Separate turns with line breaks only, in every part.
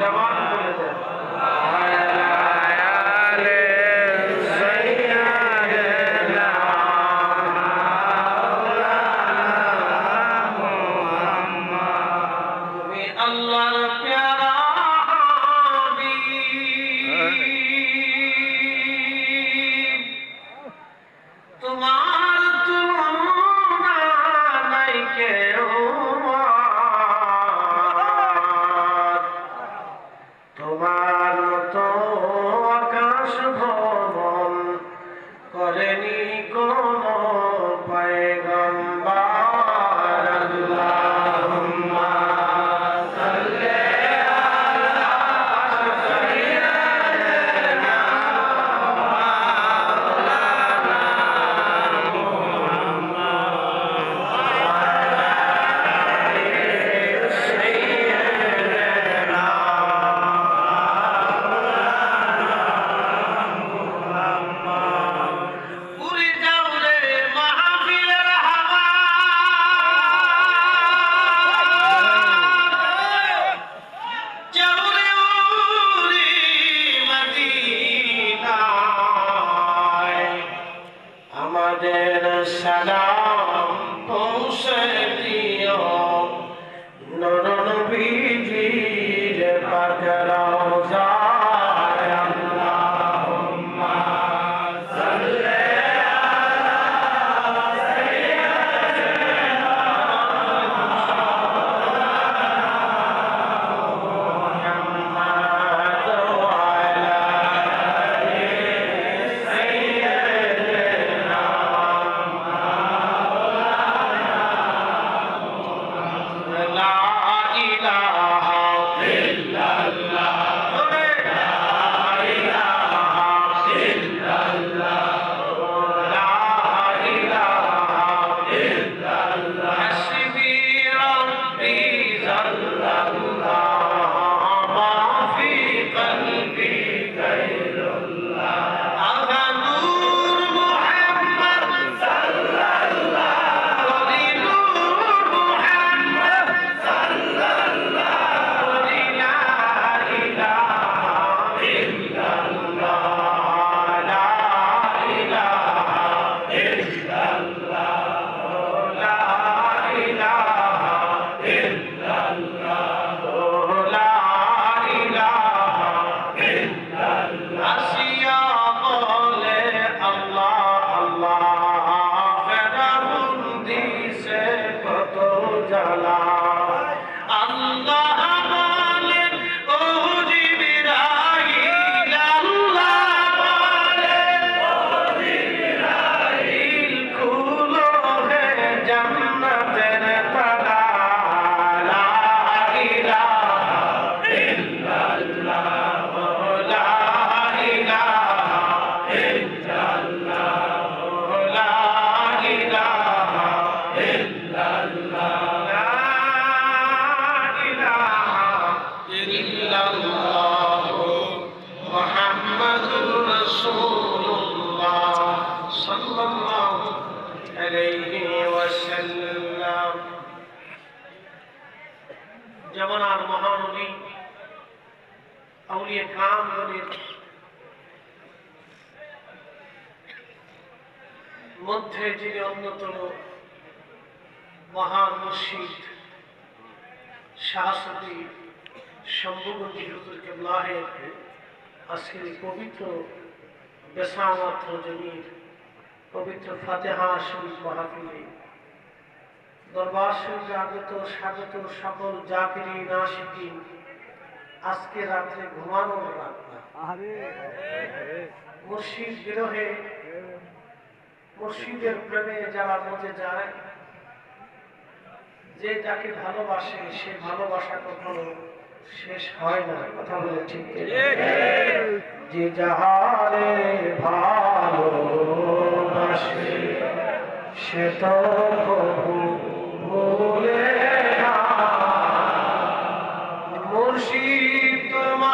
जवान যেমন আর মহানবী আউলিয়া কামগণের মধ্যে যিনি অন্যতম মহান মসজিদ শাহসতী শম্ভুগঞ্জি হুজুর কেবলাহের আজকের পবিত্র বেসামাত জমির পবিত্র ফাতেহা শরীফ মাহফিলে দরবার শরীফ আগত, স্বাগত সকল জাকিরি নাশিকি আজকে রাত্রে ঘুমানো রাত না। মুর্শিদ বিরহে, মুর্শিদের প্রেমে যারা মধ্যে যায়, যে যাকে ভালোবাসে সে ভালোবাসা কখনো শেষ হয় না কথা বলে ঠিক যে যাহারে ভালোবাসে সে তো বলে ভুলে না। মুর্শিদ তোমায়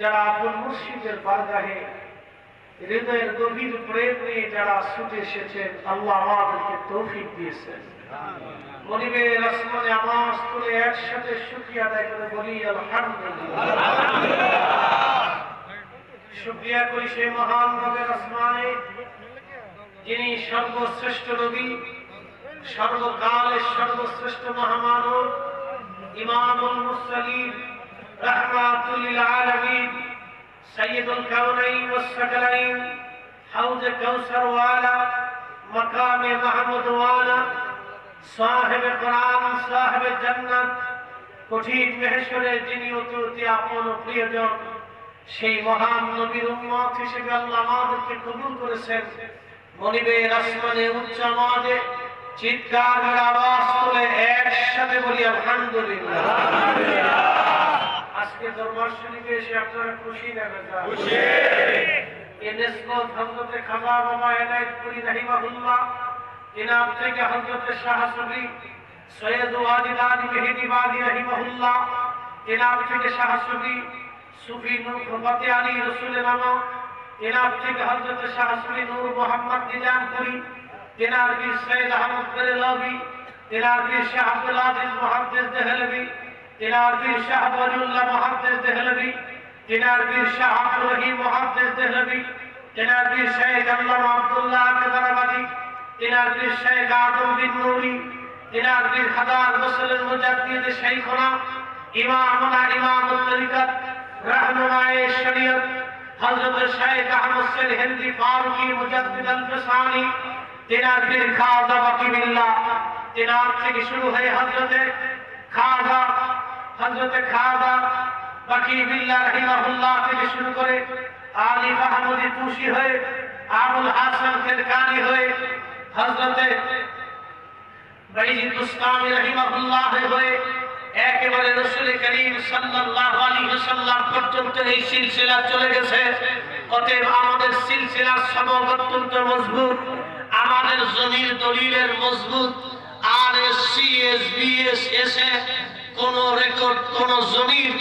যারা আপন মুর্শিদের বারগাহে হৃদয়ের গভীর প্রেম নিয়ে যারা ছুটে এসেছেন আল্লাহ আমাদেরকে তৌফিক দিয়েছেন। মনিবের আসমানে আওয়াজ করে একসাথে শুক্রিয়া আদায় করে বলি আলহামদুলিল্লাহ। শুক্রিয়া করি সেই মহান রবের আসমানে যিনি সর্বশ্রেষ্ঠ নবী সর্বকালের সর্বশ্রেষ্ঠ মহামানব ইমামুল মুরসালিন রাহমাতুল আলামিন। সৈয়দুল কাউনাইন ওয়াস সাকলাইন। হাউজ কাউসার ওয়ালা, মাকামে মাহমুদ ওয়ালা, সাহেব কোরআন, সাহেব কঠিন মেহেশ্বরের যিনি অতি অতি আপন প্রিয়জন সেই মহান নবীর হিসেবে আল্লাহ আমাদেরকে কবুল করেছেন। উচ্চ চিৎকার আওয়াজ একসাথে বলি, আলহামদুলিল্লাহ। আজকে দরবার শরীফে এসে আপনারা খুশি না বেজার ইউনেস্কো হজরতে খাজা বাবা এনায়েতপুরি রহিমাহুল্লাহ ইনাম থেকে হজরতে শাহ সুবি সৈয়দ ওয়াজিদ আলী মেহেদি বাদি রহিমাহুল্লাহ ইনাম থেকে শাহ সুবি সুফি নূর ফতে আলী রসুল নামা ইনাম থেকে হজরতে শাহ সুবি নূর মোহাম্মদ নিজামপুরি তেনার বীর সৈয়দ আহমদ বেরেলভি তেনার বীর শাহ আব্দুল আজিজ মুহাদ্দিস দেহলভি তেনার বীর শাহ ওয়ালিউল্লাহ মুহাদ্দিস দেহলভি তেনার বীর শাহ আব্দুর রহিম মুহাদ্দিস দেহলভি তেনার বীর শেখ আল্লামা আব্দুল্লাহ আকবরাবাদী তেনার বীর শেখ আদম বিন নুরি তেনার বীর হাজার বছরের মুজাদ্দিদ শেখনা ইমামনা শুরু হয়ে হযরতে খাজা হযরতে খাজা বাকি বিল্লাহ রাহিমাহুল্লাহ থেকে শুরু করে আলী মাহমুদি তুষি হয়ে আবুল হাসান ফেরকানি হয়ে হয়ে একেবারে পর্যন্ত এই চলে গেছে। আমাদের মজবুত, আমাদের জমির দলিলের মজবুত, R S C S B S S কোন রেকর্ড কোন জমির